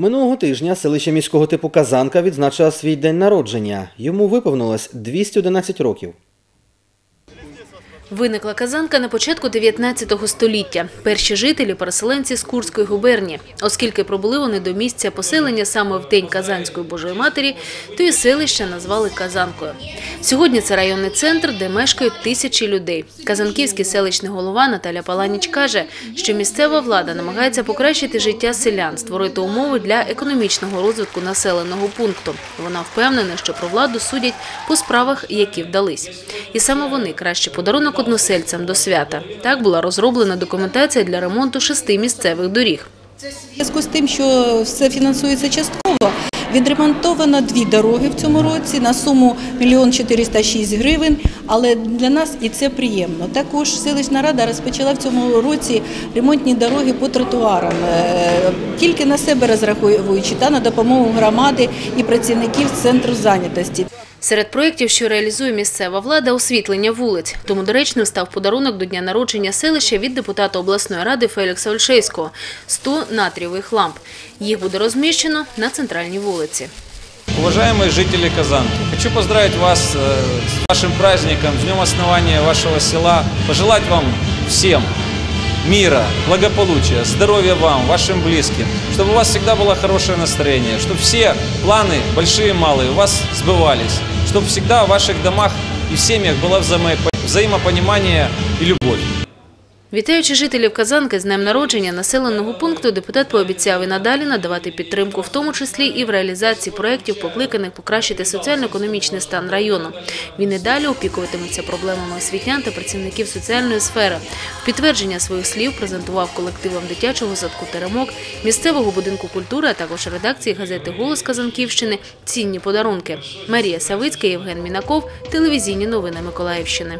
Минулого тижня селище міського типу Казанка відзначила свій день народження. Йому виповнилось 211 років. Виникла казанка на початку 19 століття. Перші жителі – переселенці з Курської губернії. Оскільки пробули вони до місця поселення саме в День Казанської Божої Матері, то і селище назвали Казанкою. Сьогодні це районний центр, де мешкають тисячі людей. Казанківський селищний голова Наталя Паланіч каже, що місцева влада намагається покращити життя селян, створити умови для економічного розвитку населеного пункту. Вона впевнена, що про владу судять по справах, які вдались. І саме вони кращий подарунок односельцям до свята. Так була розроблена документація для ремонту шести місцевих доріг. В зв'язку з тим, що все фінансується частково, відремонтовано дві дороги в цьому році на суму 1 406 гривень, але для нас і це приємно. Також селищна рада розпочала в цьому році ремонтні дороги по тротуарам, е, тільки на себе розраховуючи та на допомогу громади і працівників центру зайнятості. Серед проєктів, що реалізує місцева влада – освітлення вулиць. Тому доречним став подарунок до дня народження селища від депутата обласної ради Фелікса Ольшейського – 100 натрієвих ламп. Їх буде розміщено на центральній вулиці. Уважаемые жители Казанки, хочу поздравить вас э, с вашим праздником, с днем основания вашего села, пожелать вам всем мира, благополучия, здоровья вам, вашим близким, чтобы у вас всегда было хорошее настроение, чтобы все планы, большие и малые, у вас сбывались, чтобы всегда в ваших домах и в семьях было взаимо- взаимопонимание и любовь. Вітаючи жителів Казанки з днем народження населеного пункту, депутат пообіцяв і надалі надавати підтримку, в тому числі і в реалізації проєктів, покликаних покращити соціально-економічний стан району. Він і далі опікуватиметься проблемами освітян та працівників соціальної сфери. Підтвердження своїх слів презентував колективам дитячого садку «Теремок», місцевого будинку культури, а також редакції газети «Голос Казанківщини» цінні подарунки. Марія Савицька, Євген Мінаков, телевізійні новини Миколаївщини.